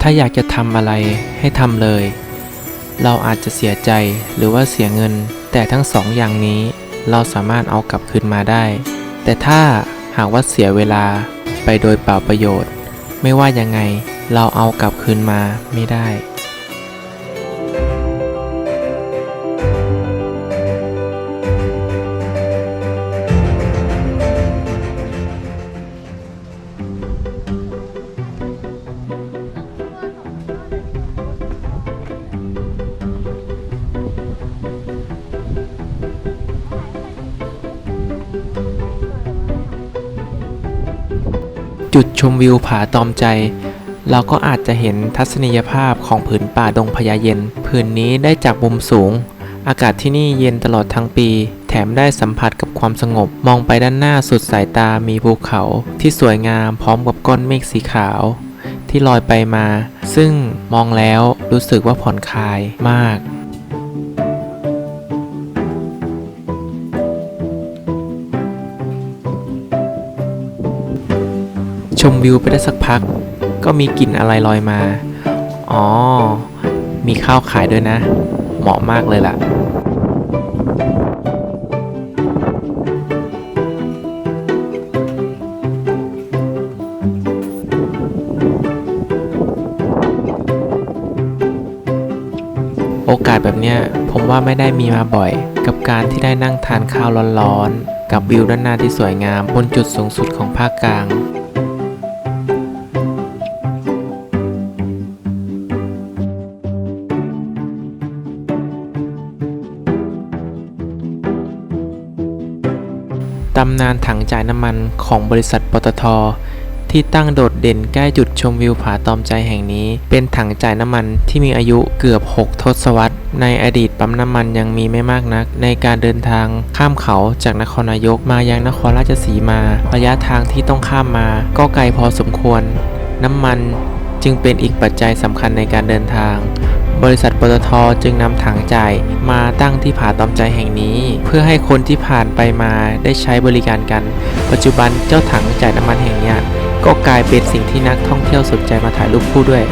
ถ้าอยากจะทำอะไรให้ทำเลย เราอาจจะเสียใจหรือว่าเสียเงิน แต่ทั้งสองอย่างนี้เราสามารถเอากลับคืนมาได้ แต่ถ้าหากว่าเสียเวลาไปโดยเปล่าประโยชน์ ไม่ว่ายังไงเราเอากลับคืนมาไม่ได้ จุดชมวิวผาตอมใจ เราก็อาจจะเห็นทัศนียภาพของผืนป่าดงพญาเย็น ผืนนี้ได้จากมุมสูง อากาศที่นี่เย็นตลอดทั้งปี แถมได้สัมผัสกับความสงบ มองไปด้านหน้าสุดสายตามีภูเขาที่สวยงามพร้อมกับก้อนเมฆสีขาว ที่ลอยไปมา ซึ่งมองแล้วรู้สึกว่าผ่อนคลายมาก ชมวิวไปได้สักพัก ก็มีกลิ่นอะไรลอยมา อ๋อ มีข้าวขายด้วยนะ เหมาะมากเลยล่ะ โอกาสแบบเนี้ยผมว่าไม่ได้มีมาบ่อย กับการที่ได้นั่งทานข้าวร้อนๆ กับวิวด้านหน้าที่สวยงามบนจุดสูงสุดของภาคกลางำนานถังจ่ายน้ำมันของบริษัทปตท ที่ตั้งโดดเด่นใกล้จุดชมวิวผาตอมใจแห่งนี้ เป็นถังจ่ายน้ำมันที่มีอายุเกือบ 6 ทศวรรษ ในอดีตปั๊มน้ำมันยังมีไม่มากนัก ในการเดินทางข้ามเขาจากนครนายกมายังนครราชสีมา ระยะทางที่ต้องข้ามมา ก็ไกลพอสมควร น้ำมันจึงเป็นอีกปัจจัยสำคัญในการเดินทาง บริษัทปตทจึงนำถังจ่ายมาตั้งที่ผาตอมใจแห่งนี้ เพื่อให้คนที่ผ่านไปมาได้ใช้บริการกัน ปัจจุบันเจ้าถังจ่ายน้ำมันแห่งนี้ก็กลายเป็นสิ่งที่นักท่องเที่ยวสนใจมาถ่ายรูปคู่ด้วย